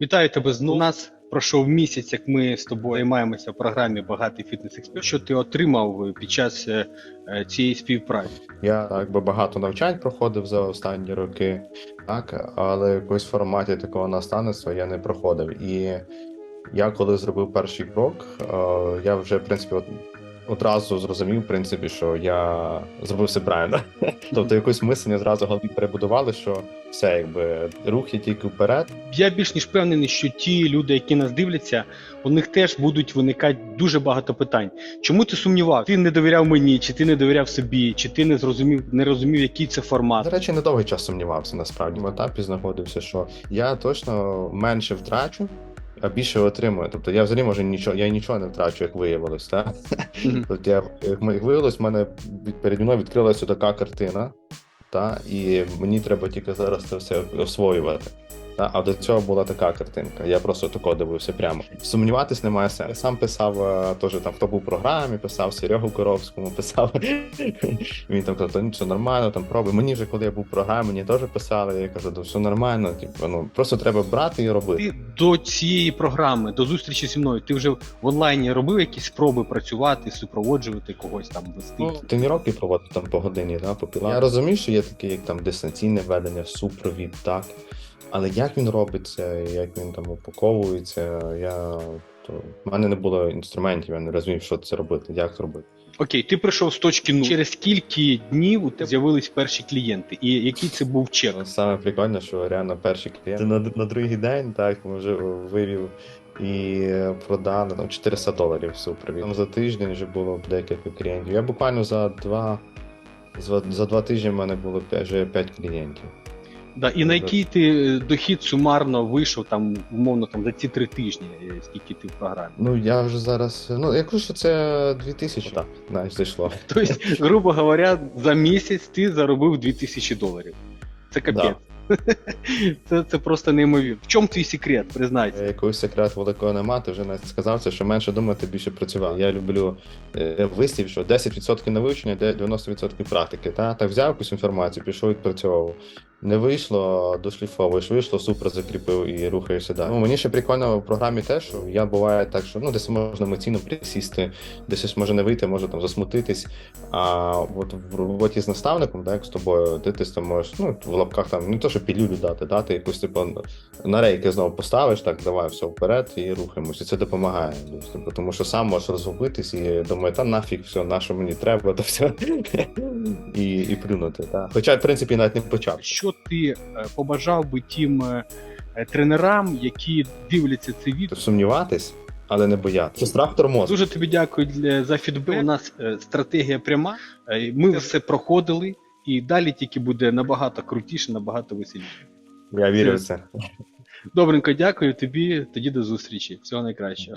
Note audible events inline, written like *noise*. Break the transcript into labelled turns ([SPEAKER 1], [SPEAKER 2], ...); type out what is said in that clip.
[SPEAKER 1] Вітаю тебе знову. У нас пройшов місяць, як ми з тобою займаємося в програмі Багатий фітнес експерт. Що ти отримав під час е, е, цієї співпраці?
[SPEAKER 2] Я так би багато навчань проходив за останні роки, так, але в якомусь форматі такого наставництва я не проходив. І я коли зробив перший крок, е, я вже в принципі от, одразу зрозумів, в принципі, що я зробив все правильно. *laughs* Тобто якусь мислення зразу голові перебудували, що все, якби рух є тільки вперед.
[SPEAKER 1] Я більш ніж впевнений, що ті люди, які нас дивляться, у них теж будуть виникати дуже багато питань. Чому ти сумнівав? Ти не довіряв мені, чи ти не довіряв собі, чи ти не зрозумів, не розумів, який це формат.
[SPEAKER 2] До речі, недовгий час сумнівався насправді. В етапі знаходився, що я точно менше втрачу, а більше отримую. Тобто я взагалі може нічого, я нічого не втрачу, як виявилось. Так? *laughs* Тобто я, як виявилось, в мене перед переді мною відкрилася така картина, та, і мені треба тільки зараз це все освоювати. Та, а до цього була така картинка. Я просто тако дивився прямо. Сумніватись немає сенсу. Я сам писав е, теж там, хто був в програмі, писав Серегу Коровському, *laughs* писав. Він там казав, «Та ні, все нормально, там пробуй. Мені вже коли я був в програмі, мені теж писали. Я кажу, «Да все нормально. Типу, ну просто треба брати і робити.
[SPEAKER 1] Ти до цієї програми, до зустрічі зі мною, ти вже в онлайні робив якісь спроби працювати, супроводжувати когось там вести.
[SPEAKER 2] Ну, тренування проводив там по годині, да, по пілату. Я розумію, що є таке, як там дистанційне ведення, супровід, так. Але як він робиться, як він там упаковується, я то в мене не було інструментів, я не розумів, що це робити, як це робити.
[SPEAKER 1] Окей, ти прийшов з точки нуль. Через скільки днів у тебе з'явились перші клієнти, і який це був чек?
[SPEAKER 2] Саме прикольне, що реально перший клієнт на, на другий день так ми вже вивів і продали там 400 доларів супровід. Там за тиждень вже було декілька клієнтів. Я буквально за два. За, за два тижні в мене було п'ять- вже 5 клієнтів.
[SPEAKER 1] Да, і на який ти е, дохід сумарно вийшов там, умовно, там за ці три тижні, е, скільки ти в програмі?
[SPEAKER 2] Ну я вже зараз. Ну, я кажу, що це 2000, так, навіть зайшло. *laughs*
[SPEAKER 1] Тобто, грубо говоря, за місяць ти заробив 2000 доларів. Це капець. *laughs* Це, це просто неймовірно. В чому твій секрет, признайся?
[SPEAKER 2] Якогось секрету великого нема, ти вже навіть сказав це, що менше думати, більше працювати. Я люблю е, вислів, що 10% на вивчення, де 90% практики. Та? Так взяв якусь інформацію, пішов відпрацьовував. Не вийшло, дошліфовуєш, вийшло, супер закріпив і рухаєшся далі. Ну, мені ще прикольно в програмі те, що я буває так, що ну десь можна емоційно присісти, десь ось може не вийти, може там засмутитись. А от в роботі з наставником, так, з тобою, ти, ти там можеш, ну, в лапках там не то, що пілюлю дати, дати якусь типу на рейки знову поставиш, так давай все вперед і рухаємося. Це допомагає. Тобто, Тому що сам можеш розгубитись і думаю, та нафіг, все, на що мені треба, то все. *laughs* і, і плюнути. Та. Хоча, в принципі, навіть не почав.
[SPEAKER 1] Що ти е, побажав би тим е, е, тренерам, які дивляться це відео?
[SPEAKER 2] Сумніватись, але не боятися. Це страх тормоз.
[SPEAKER 1] Дуже тобі дякую для за фідбек. У нас стратегія пряма. Ми все проходили, і далі тільки буде набагато крутіше, набагато веселіше.
[SPEAKER 2] Я вірю в це.
[SPEAKER 1] Добренько, дякую тобі. Тоді до зустрічі. Всього найкращого.